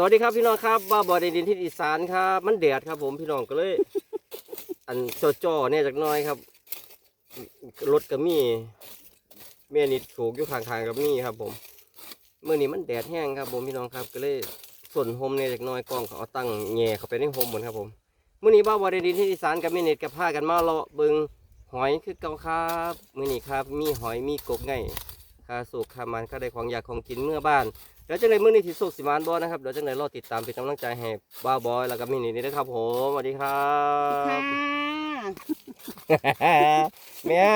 สวัสดีครับพี่น้องครับบ้าบอในดินที่อีสานครับ มันแดดครับผมพี่น้องก็เลย อันจอๆเนี่ยจากน้อยครับรถก็มีเมียนิดโฉกอยู่ข้างๆกับนี่ครับ ผมเมื่อนี้มันแดดแห้งครับผมพี่น้องครับ ก็เลยส่วนโฮมเนี่ยจากน้อยกล้องเขาเอาตั้งแง่เขาไปในโฮมหมดครับผมเมื่อนี้บ้าบอในดินที่อีสานกับเมียนิดกับพากันมาเลาะเบิงหอยคือเก่าครับมื่อนี้ครับ มีหอยมีกบไงคาสุกคามันก็ได้ของอยากของกินเมื่อบ้าน เดี๋ยวจังเลยมื้อนี้ที่สุกสิมานบอนะครับเดี๋ยวจังเลยรอติดตามเป็นกำลังใจให้บ้าบอยแล้วก็มินี่นี่นะครับผมสวัสดีครัค่ะบแม่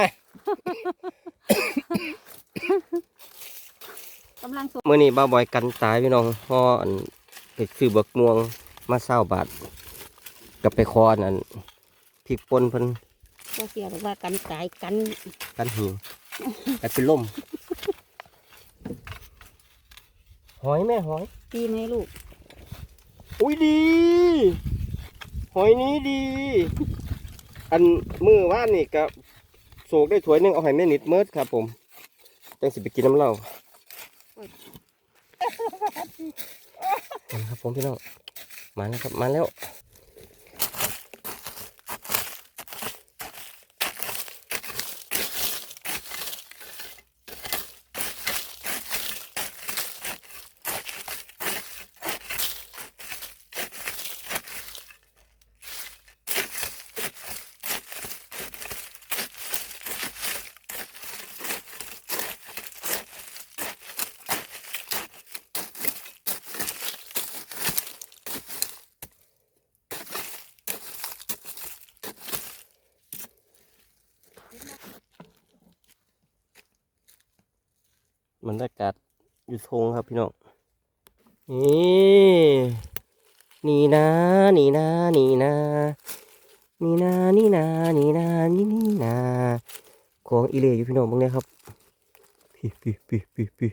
กำลังสดมื้อนี้บ้าบอยกันตายพี่น้องพ่ออันไปซื้อบักม่วงมาเศร้าบาทกับไปคออันนั้นพริกป่นเพิ่นก็เกี่ยวกับว่ากันตายกัน กันหิวกันเป็นลม หอยแม่หอยดีไหมลูก อุ้ยดี หอยนี้ดี อันมือว่านนี่กับโศกได้ถ้วยหนึงเอาให้แม่นิดเมิดครับ ผมจังสิไปกินน้ำเหล้ามาครับผมพี่น้องมาแล้วครับมาแล้ว รรยากาศอยู่ทงครับพี่น้องนี่นี่นะนี่นะนี่นะนี่นะนี่นะนี่นะนี่นี่นะของอีเล่อยู่พี่น้องบ้างเนี่ยครับพี่พี่พี่พี่พี่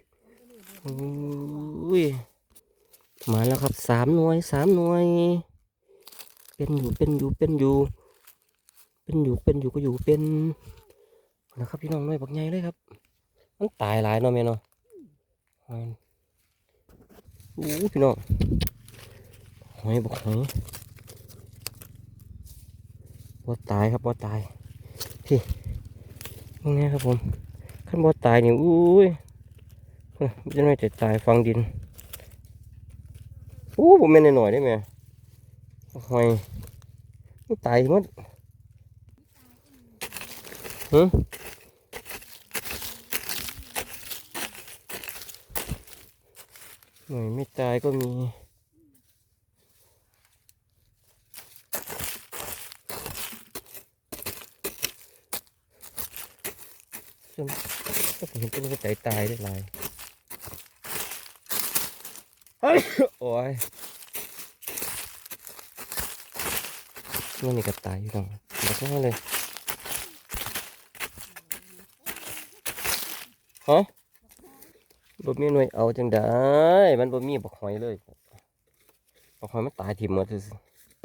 อุ้ยมาแล้วครับสามหน่วยสามหน่วย เป็นอยู่เป็นอยู่เป็นอยู่ เป็นอยู่เป็นอยู่ก็อยู่เป็นนะครับพี่น้องหน่วยบักใหญ่เลยครับ มันตายหลายเนาะแม่เนาะหอย โอ้พี่น้องหอยบอกหอยบ่ตายครับบ่ตายพี่ยังไงครับผมขั้นบ่ตายนี่อุ้ยจะไม่จะตายฟังดินโอ้ผมเป็นหน่อยได้ไหมหอยมันตายหมดฮึ หน่อยไม่ตายก็มีซึ่งก็ผมเห็นต้นกระต่ายตายได้หลายโอ้ยนี่นี่กระต่ายอยู่ตรงบอกว่าเลยฮะ บ่มีหน่วยเอาจังได้มันบ่มีบักหอยเลยบักหอยมันตายถิ่มหมดซื่อ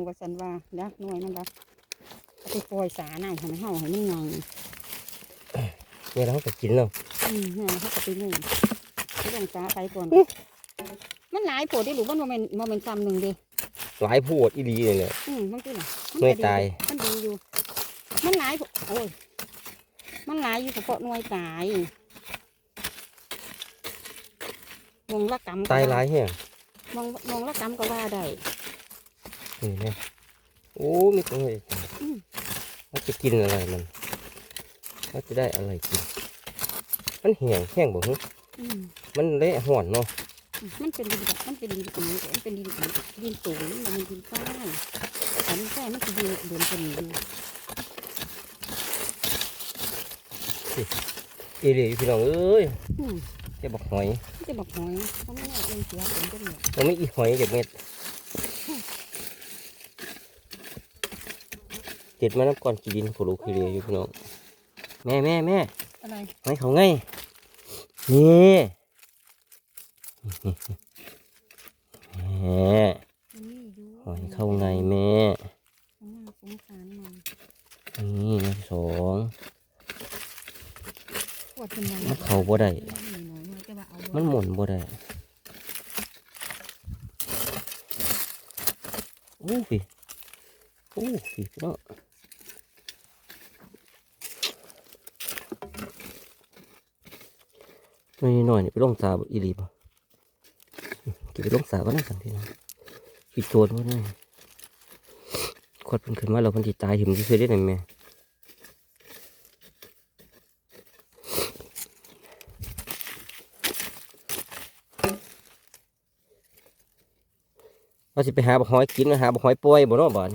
ว่าสันว่าดักหน่วยมันรักเอาไปปล่อยสาหน่อยให้มันเห่าให้มันงองๆเนี่ยเราก็กินแล้วอืมเนี่ยเขาก็ไปนึ่งเขาต้องสาไปก่อน มันหลายโผดได้หรือว่าโมเมนโมเมนต์ซ้ำหนึ่งเดีหลายโพดอีหลีเลยเนี่ยอืมมันคือน่ะหน่วยตาย มันดีอยู่ มันหลายโพดโอ้ยมันหลายอยู่เฉพาะหน่วยตาย วงละกรรมก็ตายหลายแห้งวงวงละกรรมก็ว่าได้นี่เนี่ยโอ้มีคนเลยอืมเราจะกินอะไรมันเราจะได้อะไรกิน มันแห้งแห้งบ่ฮึอืมมันเละห่อนเนาะมันเป็นดินแบบมันเป็นดินแบบนี้แต่มันเป็นดินแบบดินสูงมันเป็นดินใต้แต่ดินใต้มันจะดินเดินเป็นอยู่อีหลีพี่น้องเอ้ยอืมจะบอกหอยมัน จะบอกหอยเขาไม่ได้เลี้ยงเสียผมก็เนี่ยมันไม่อีหอยเก็บเม็ดเจ็ดมาน้ำก่อนกีดินขลุกขี้เรืออยู่พี่น้องแม่แม่แม่อะไรหอยเขาไงนี่แม่มันนี่ดูหอยเข้าไงแม่มันน่าสงสารมันนี่นะสองปวดเป็นยังมันเข้าบ่ได้ มันหมุนบ่ได้โอ้พี่โอ้พี่พี่น้องไม่หน่อยนี่ไปลงสาอีหลีป่ะเก็บไปลงสาบ้านสั่งทีนะปิดโจรวะเนี่ยขวดเป็นขึ้นมาเราพันธิตายหิมซื้อได้ไหนแม่ เราสิไปหาบักหอยกินนะหาบักหอยป่วยบ่เนาะบ้าน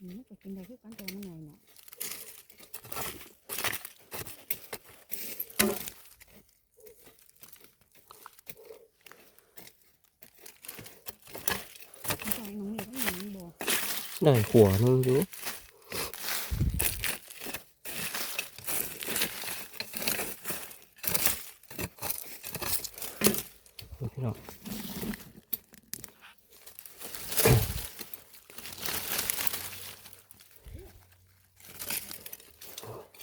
อืมก็กินได้คือกันแต่มันใหญ่เนาะมันใส่หนูนี่ต้องหนูบ่ได้ขัวหนึงอยู่พี่น้อง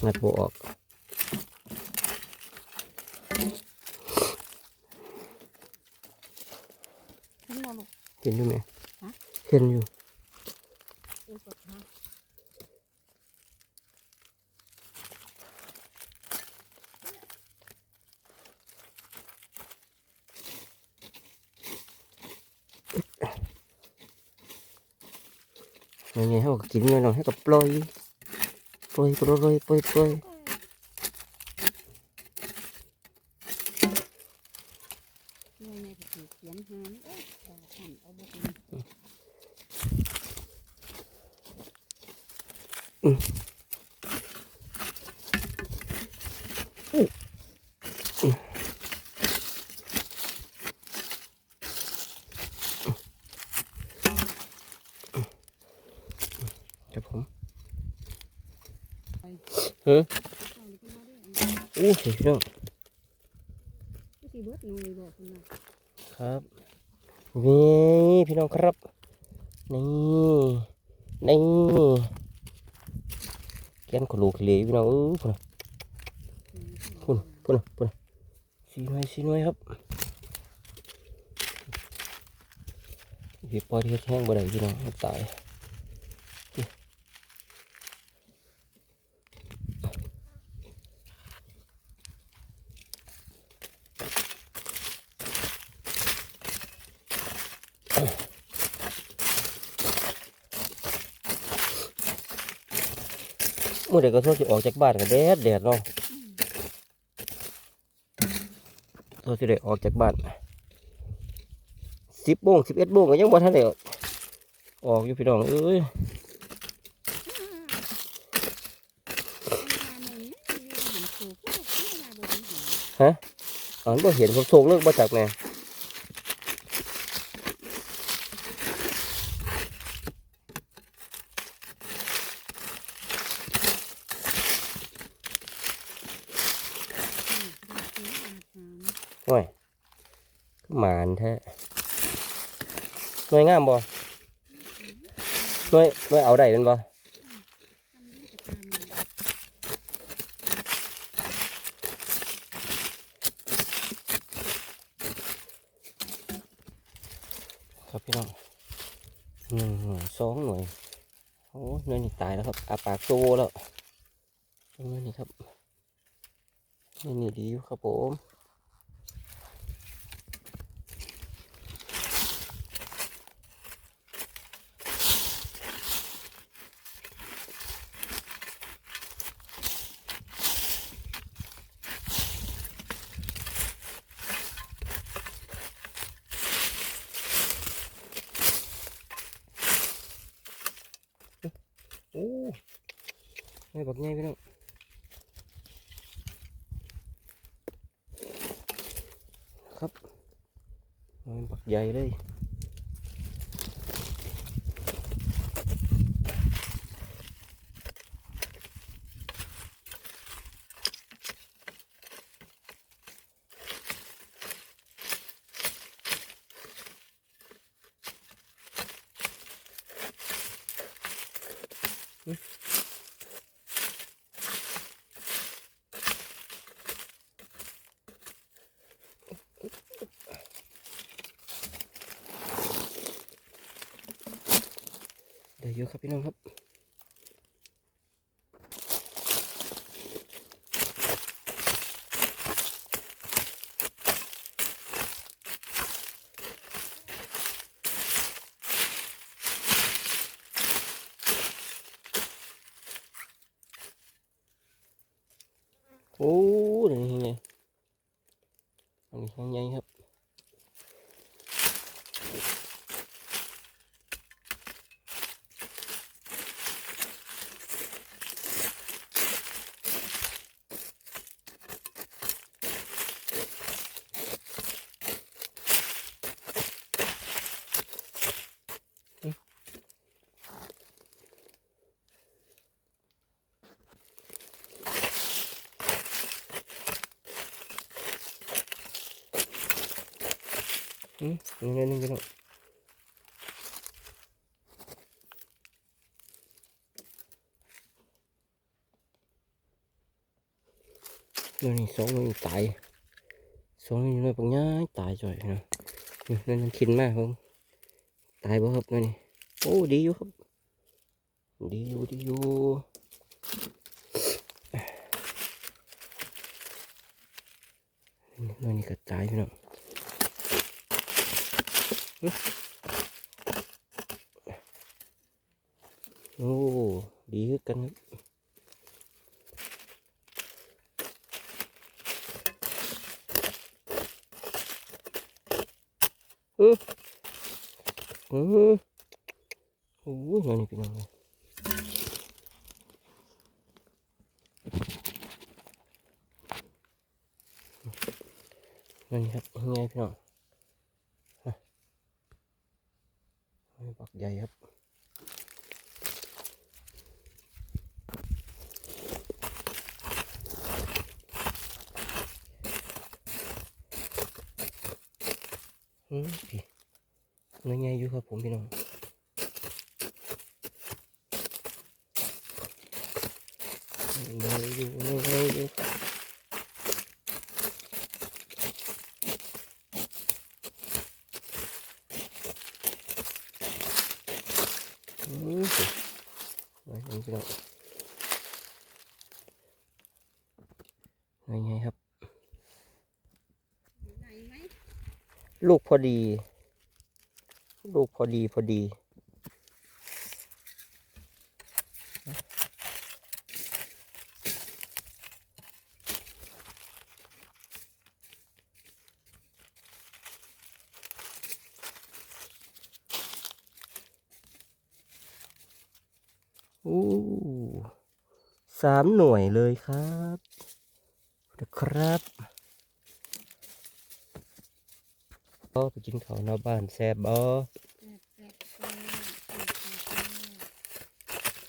งัดโบออก ขึ้นบ่ลูกเห็นอยู่ไหมฮะเห็นอยู่เออสดฮะยังไงเขาก็กินเงินเราให้กับปล่อย ปล่อยปล่อยปล่อยปล่อยปล่อย หน่วยในที่เขียนหานเอ้ยดอกหันเอาบ่กิน ครับผม เอานี่ขึ้นมา ด้วยอันนี้โอ้เห็นพี่น้องก็สิเบิดหน่วยบอกคุณน่ะครับนี่พี่น้องครับ นี่นี่แกนขลูกเหลยพี่น้องเออพุ่นพุ่นพุ่นพุ่นสีหน่วยสีหน่วยครับพี่ปล่อยที่แห้งบ่ได้พี่น้องมันตาย เมื่อใดก็โทษจะออกจากบ้านกันแดดแดดเนาะโทษจะได้ออกจากบ้านสิบโมงสิบเอ็ดโมงก็ยังบ่ทันได้ออกอยู่พี่น้องเอ้ยฮะอันบ่เห็นผมโศกเลิกบ่จากแน่ โอ้ยหมานแท้หน่วยงามบ่หน่วยหน่วยเอาได้เป็นบ่ครับพี่น้องหนึ่งหน่วยสองหน่วยโอ้หน่วยนี่ตายแล้วครับอาปากโตแล้วหน่วยนี่ครับหน่วยนี่ดีอยู่ครับผมโอ้ หน่วยบักใหญ่พี่น้องครับหน่วยบักใหญ่เลย เยอะครับพี่น้องครับ โอ้นี่ไงอันนี้ยังไงครับ อืมนี่นี่พี่น้องเดียวนี้สองมันตายสองมันน้อยปังง่ายตายจ่อยน้องนี่นั่นขินมากครับตายบ่ครับนั่นนี่โอ้ดีอยู่ครับดีอยู่ดีอยู่นั่นนี่ก็ตายพี่น้อง โอ้ ดีขึ้นกันครับอืออือโอ้ยนั่นนี่พี่น้องเลยนั่นนี่ครับยังไงพี่น้องฮะบักใหญ่ครับ อืม พี่เนื้อใหญ่อยู่ครับผมพี่น้องเนื้ออยู่เนื้อใหญ่อยู่อืมพี่เนื้อใหญ่พี่น้องเนื้อใหญ่ครับ ได้ไหม ลูก พอดี ลูกพอดีพอดี อู้สามหน่วยเลยครับ ครับก็ ไปกินข้าวนอกบ้านแซ่บบอแซ่บแซ่บแซ่บแซ่บแซ่บแซ่บ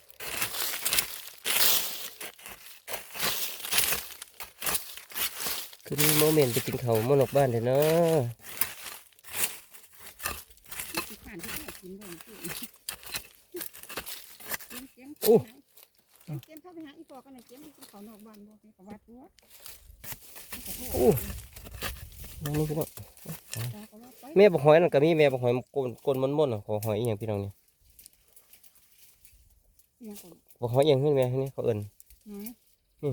คือมีโมเมนต์ไปกินข้าวมานอกบ้านเถอะเนาะที่ผ่านที่แม่กินบ่อยสิเจียมเจียมโอ้เจียมเข้าไปหาอีปอกันหน่อยเจียมที่เขานอกบ้านบ่ไปประวัติตัวมันก็โทษโอ้นั่นนี่พี่น้องตาก็ว่าไป แม่บอกหอยนั่นก็มีแม่บอกหอยกลนกลนมันม่นๆอะขอหอยอีหยังพี่น้องนี่เนี่ยก็บอกหอยอีหยังขึ้นแม่นี่เขาเอิ้นหายนี่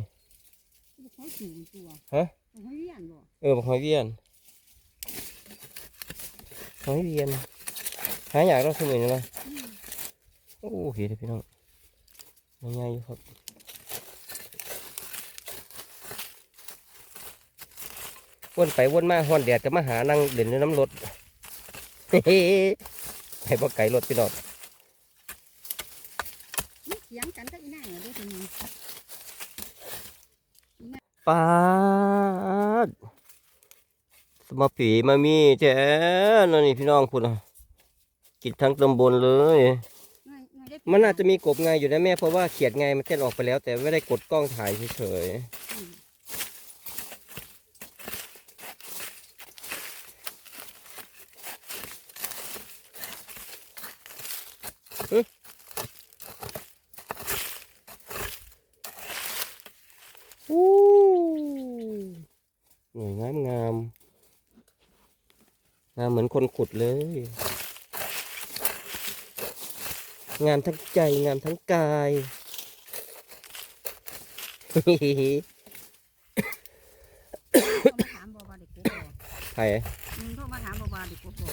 บ่ค่อยสูงตัวฮะบ่ค่อยเรียนบ่เออบอกหอยเวียนหอยเวียนหาอยากเราสมัยนี้นะอืมโอ้เห็นพี่น้องง่ายๆอยู่ครับ วนไปวนมาห้อนแดดก็มาหานั่งเด่นในน้ำรถเฮ้ไปบ่ไก่รถพี่น้องมันเถียงกันกับอีนางเหรอเด้อทีนี้ปาดสมาผีมามีแจ้นั่นนี่พี่น้องคุณอะกินทั้งตำบลเลยง่ายง่ายได้มันอาจจะมีกบไงอยู่นะแม่เพราะว่าเขียดไงมันเต้นออกไปแล้ว แต่ไม่ได้กดกล้องถ่ายเฉยอืมๆ อู้หน่วยงามงามงามเหมือนคนขุดเลย งามทั้งใจงามทั้งกายเขามาถามบ่ว่าเด็กกบบ่ไผ่อืมเขามาถามบ่ว่าเด็กกบบ่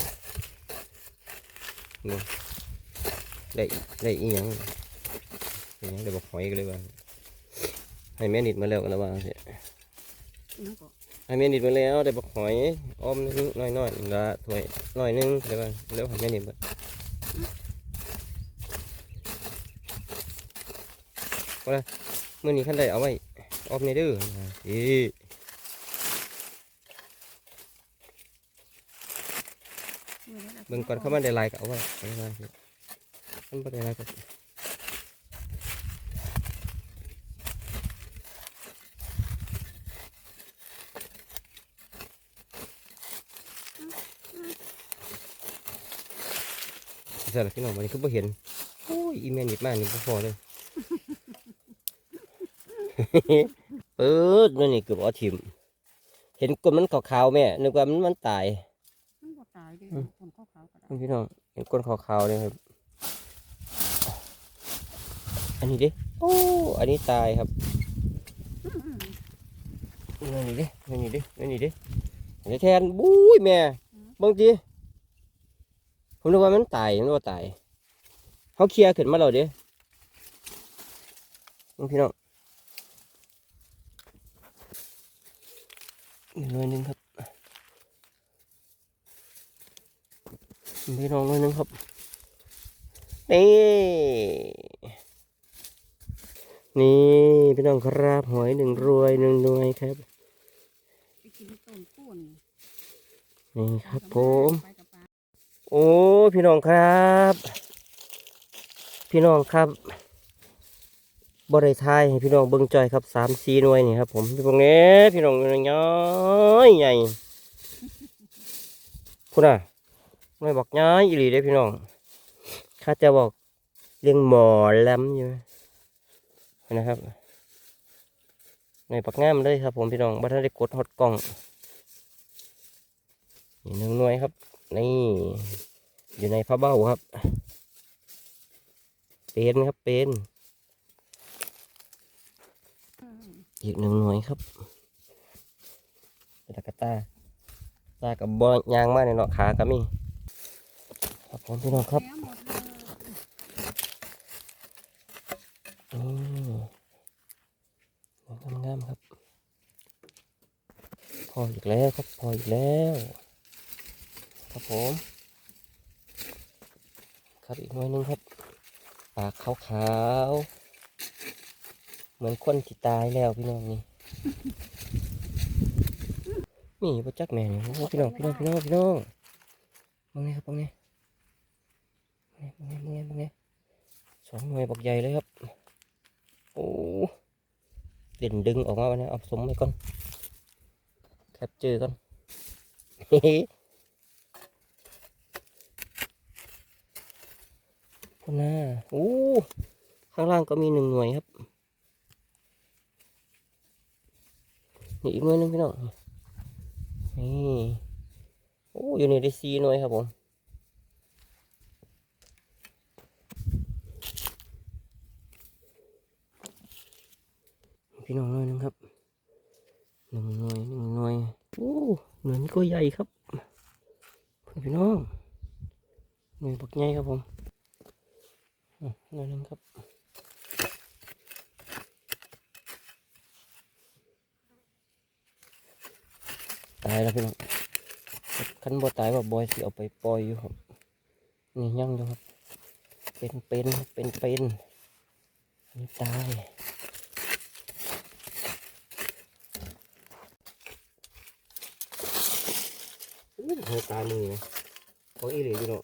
ได้อีได้อีหยังอีหยังได้บอกหอยกันเลยว่า ให้แม่นิดมาแล้วกันแล้วว่าสิอีหยังก็ให้แม่นิดมาแล้วได้บอกหอยอ้อมนิดน้อยน้อยๆละถ้วยน้อยหนึงเดี๋ยวว่าแล้วให้แม่นิดมาเอาละมื่อนี้ขั้นได้เอาไว้อ้อมในเด้ออีมื้อนี้ล่ะเบิ่งก่อนเข้ามาได้หลายก็เอาไว้เอาไว้สิมันบ่ได้หลายก็ ใช่ละพี่น้องวันนี้คือบ่เห็นโอ้ยอีเมนิดมากนี่บ่พอเลยเปิดนั่นนี่เกือบเอาทิมเห็นก้นมันขาวๆแม่นึกว่ามันมันตายมันบ่ตายเด้อืมคนขาวๆก็ได้พี่น้องเห็นก้นขาวๆเลยครับ อันนี้ดิโอ้อันนี้ตายครับนั่นนี่ดินั่นนี่ดินั่นนี่ดิอันนี้แทนบุ้ยแม่บางที ผมนึกว่ามันตายมันว่าตายเขาเคลียร์ขึ้นมาแล้วเด้นี่พี่น้องอีกหน่อยนึงครับพี่น้องหน่อยนึงครับนี่นี่พี่น้องครับหอยหนึ่งรวยหนึ่งหน่วยครับนี่ครับผมไป โอ้พี่น้องครับ พี่น้องครับบริทายให้พี่น้องเบิ่งจอยครับสามสี่หน่วยนี่ครับผมพี่พวกนี้พี่น้องน้อยใหญ่คุณอะไม่บอกย้อยอีหลีเด้พี่น้องข้าจะบอกเลี้ยงหมอแลมอยู่นะครับในปักงามเลยครับผมพี่น้องบัตรได้กดฮอตกล่อง นี่หนึ่งหน่วยครับ นี่ อยู่ในผ้าเบ้าครับ เป็นครับเป็น อีกหนึ่งหน่วยครับตะกตาตากับบอยางมากในเนาะขาก็มีครับผมพี่น้องครับแล้วหมดเลยอืมงามๆครับ พออีกแล้วครับ พออีกแล้ว ครับผม ครับอีกหน่อยนึงครับ ปากขาวๆ เหมือนคนที่ตายแล้วพี่น้องนี่นี่ประจักแม่นี่โอ้พี่น้องพี่น้องพี่น้องพี่น้องมองไงครับมองไงมองไงมองไงมองไงสองหน่วยบักใหญ่เลยครับ โอ้เด่นดึงออกมาวันนี้เอาสมไปก่อนแคปเจอก่อน คนน่าโอ้ข้างล่างก็มีหนึ่งหน่วยครับนี่อีกหน่วยนึงพี่น้องนี่โอ้อยู่ในได้ซีหน่วยครับผมพี่น้องหน่อยนึงครับหนึ่งหน่วยหนึ่งหน่วยโอ้หน่วยนี้ก็ใหญ่ครับพี่น้องหน่วยบักใหญ่ครับผม หน่อยหนึงครับตายแล้วพี่น้องคันบ่ตายว่าบอยสิเอาไปปล่อยอยู่ครับนี่ยังอยู่ครับ เป็นเป็นเป็นเป็นอันนี่ตายอู้หัวตามือนะของอีเหลีอยู่เนาะ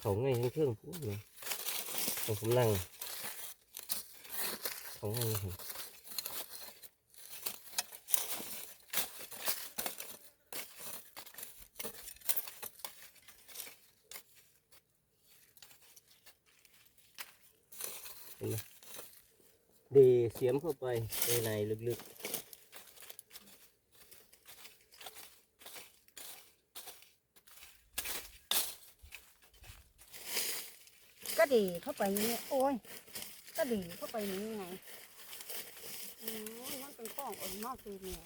เขาไงทั้งเครื่องพูดเลยผมนั่งเขาไงเดเสียมเข้าไปในลึก ดีเข้าไปนี่โอ้ยก็ดีเข้าไปนี้ไงอืมมันเป็นข้องอ่อนมากคือเนี่ย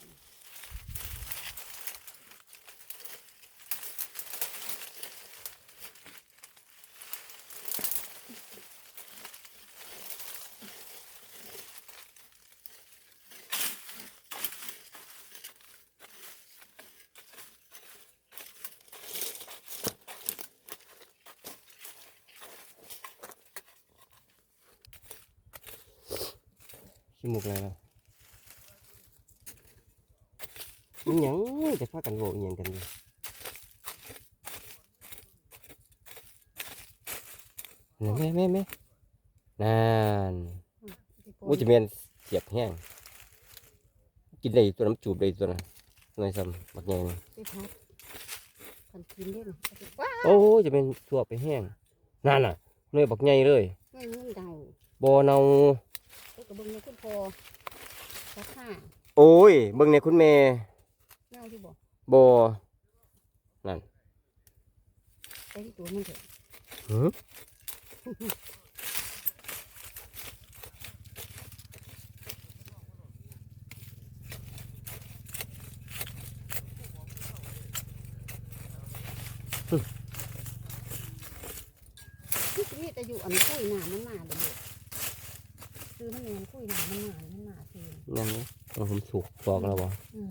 ๆขี้มุกอะไรล่ะมันหยังจะพากันโวเอียงกันอยู่แม่แม่แม่นั่นโอ้จะเป็นเสี ยบแห้งกินได้ตัวน้ำจูบได้ตัวน่ะหน่อยซ้ำบักใหญ่นี่ไปพักกันกินได้หรอว้าโอ้จะเป็นทั่วไปแห้งนั่นน่ะเนื้อบักใหญ่เลยไม่เงินเดาบ่เนาไอ้กระเบื้องนี่ขึ้นพอราคาโอ้ยเบิ่งเนี่ยคุณแม่เงาที่บอกบ่ไปที่ตัวมันเถอะหือนี่จะอยู่อันคุยหนามันหนาเดี๋ยว คือมันเองคุยหนามันหนามันหนาคือนั่นนี่เอาผมสุกบอกแล้วบ่อืม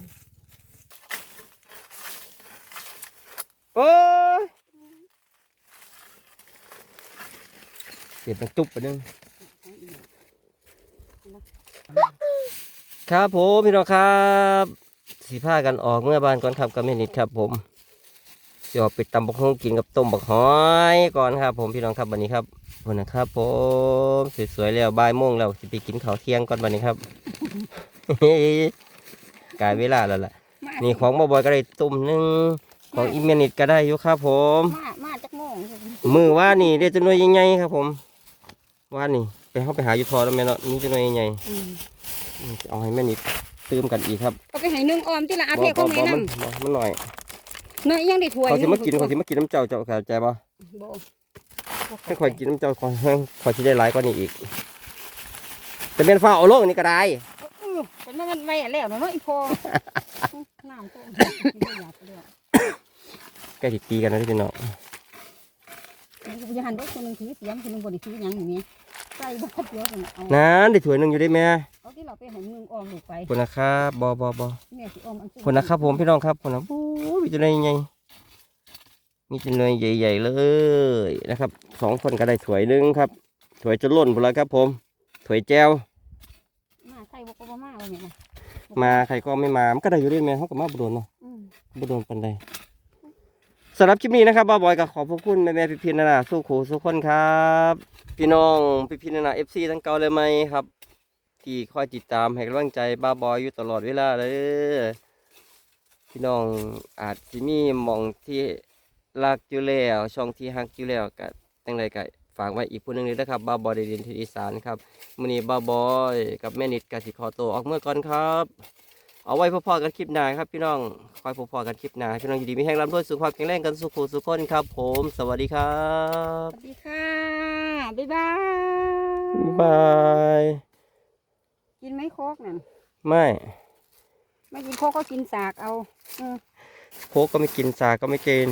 โอ้ยเสียบมันจุบไปนึง ครับผมพี่น้องครับ สีผ้ากันออกเมื่อบานก่อนครับกับแม่นิดครับ ผมจออกไปตำบักฮงกินกับต้มบักหอยก่อนครับ ผมพี่น้องครับวันนี้ครับ วันนะครับผมสวยๆแล้วบ่ายโมงแล้วสิไปกินข้าวเที่ยงก่อนวันนี้ครับกลายเวลาแล้วล่ะมานี่ของบ่บอยก็ได้ตุ่มหนึงของอีเมนิดก็ได้อยู่ครับ ผม มามาจากโมงใช่ไหมมือว่านี่ได้จำนวนใหญ่ๆครับ ผมว่านี่ไปเข้าไปหาอยู่ทอแล้วแม่เนาะนี่จำนวนใหญ่อืมๆอืมเอาให้แม่นิดตื่มกันอีกครับเอาไปให้นึ่งออมที่ละอาบ่เทของบ่แม่บ่นั่มันนบ่มันหน่อยเนยยังได้ถ้วยเขาสิมากินเขาสิมากินน้ำเจ้าเจ้าเข้าใจป่ะบ่ ให้คอยกินน้ำเจ้าคอยคอยสิได้หลายกว่านี้อีกแต่เป็นฟ้าเอาโลกนี่ก็ได้เออเป็นมันไว้แล้วเนาะอีพอน้ำก็ไม่อยากเลยใกล้สิตีกันแล้วพี่น้องอย่าหันได้คนหนึงถือเสียมคนหนึงบ่ได้ถือหยังอย่างนี้ใส่บาดเดียวกันเอานั้นได้ถ้วยหนึงอยู่ได้แม่เอาที่เราไปให้นึ่งออมลูกไปคนนะครับบ่บ่บ่แม่สิออมอันคนนะครับผมพี่น้องครับคนนะโอ้ยมีจำนวนใหญ่ มีจำนวนใหญ่ ๆ เลยนะครับสองคนก็ได้ถ้วยหนึงครับถ้วยจะล้นหมดแล้วครับ ผมถ้วยแจวมาใส่บ่ก็บ่มาว่าแม่นะมาใครก็ไม่มามันก็ได้อยู่ด้วยแม่เขาก็มาบุโดนเนาะอืมบุโดนปันใดสำหรับคลิปนี้นะครับบ้าบอยก็ขอบพระคุณแม่แม่พี่พี่นานาสู้ขู่สู้คนครับ พี่น้องพี่พี่นานาเอฟซีทั้งเก่าเลยไหมครับ ที่คอยติดตามให้กำลังใจบ้าบอยอยู่ตลอดเวลาเลยพี่น้องอาจจะมีหมองที่ รักอยู่แล้วช่องที่ฮักอยู่แล้วก็ตั้งใดก็ฝากไว้อีกผู้หนึงเลยนะครับบ้าบอยเดินที่อีสานครับมื้อนี้บ้าบอยกับแม่นิดกสิขอตัวออกเมื่อก่อนครับ เอาไว้พอๆกันคลิปหน้าครับพี่น้องคอยพอๆกันคลิปหน้าพี่น้องยินดีมีแห้งร่ำรวยสุขภาพแข็งแรงกันสุขสุขคนครับ ผม สวัสดีครัสวัสดีค่ะบ๊ายบายบายกินไหมโคกนั่นไม่ ไม่กินโคกก็กินสากเอาอืม โคกก็ไม่กินสาก็ไม่กิน